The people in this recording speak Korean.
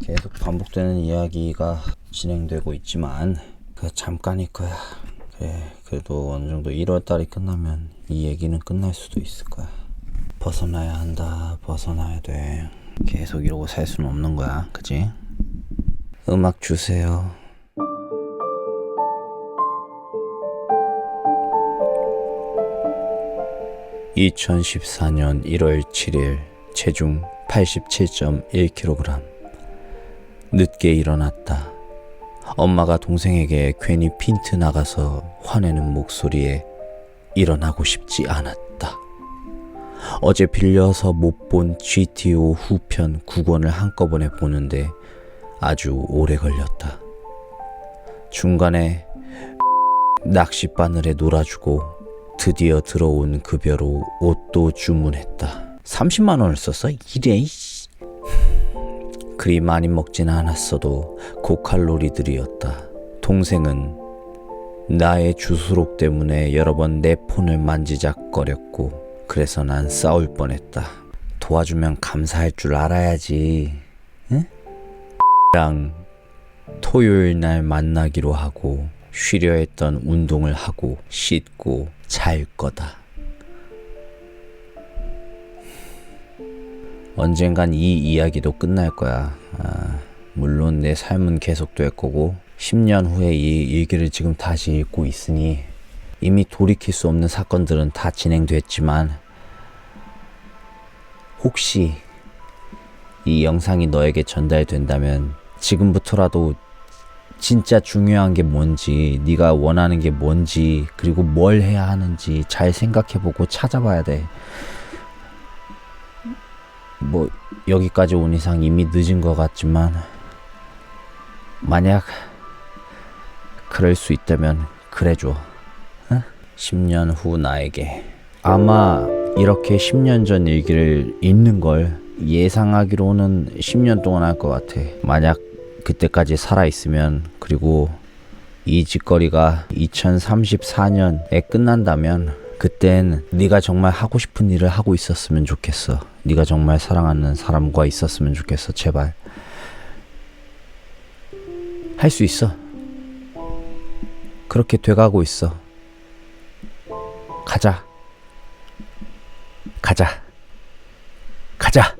계속 반복되는 이야기가 진행되고 있지만 그 잠깐일 거야. 그래 그래도 어느 정도 1월 달이 끝나면 이 얘기는 끝날 수도 있을 거야. 벗어나야 한다. 벗어나야 돼. 계속 이러고 살 수는 없는 거야. 그지? 음악 주세요. (2014년 1월 7일) 체중 (87.1kg) 늦게 일어났다. 엄마가 동생에게 괜히 핀트 나가서 화내는 목소리에 일어나고 싶지 않았다. 어제 빌려서 못 본 GTO 후편 9권을 한꺼번에 보는데 아주 오래 걸렸다. 중간에 낚싯바늘에 놀아주고 드디어 들어온 급여로 옷도 주문했다. 30만 원을 썼어? 이래. 그리 많이 먹진 않았어도 고칼로리들이었다. 동생은 나의 주수록 때문에 여러 번 내 폰을 만지작거렸고 그래서 난 싸울 뻔했다. 도와주면 감사할 줄 알아야지. 응? 랑 토요일 날 만나기로 하고 쉬려 했던 운동을 하고 씻고 잘 거다. 언젠간 이 이야기도 끝날 거야. 아, 물론 내 삶은 계속될 거고 10년 후에 이 일기를 지금 다시 읽고 있으니 이미 돌이킬 수 없는 사건들은 다 진행됐지만 혹시 이 영상이 너에게 전달된다면 지금부터라도 진짜 중요한 게 뭔지 네가 원하는 게 뭔지 그리고 뭘 해야 하는지 잘 생각해보고 찾아봐야 돼. 뭐 여기까지 온 이상 이미 늦은 것 같지만 만약 그럴 수 있다면 그래줘. 어? 10년 후 나에게 아마 이렇게 10년 전 일기를 읽는 걸 예상하기로는 10년 동안 할 것 같아. 만약 그때까지 살아 있으면 그리고 이 짓거리가 2034년에 끝난다면 그땐 네가 정말 하고 싶은 일을 하고 있었으면 좋겠어. 네가 정말 사랑하는 사람과 있었으면 좋겠어. 제발. 할 수 있어. 그렇게 돼가고 있어. 가자. 가자. 가자.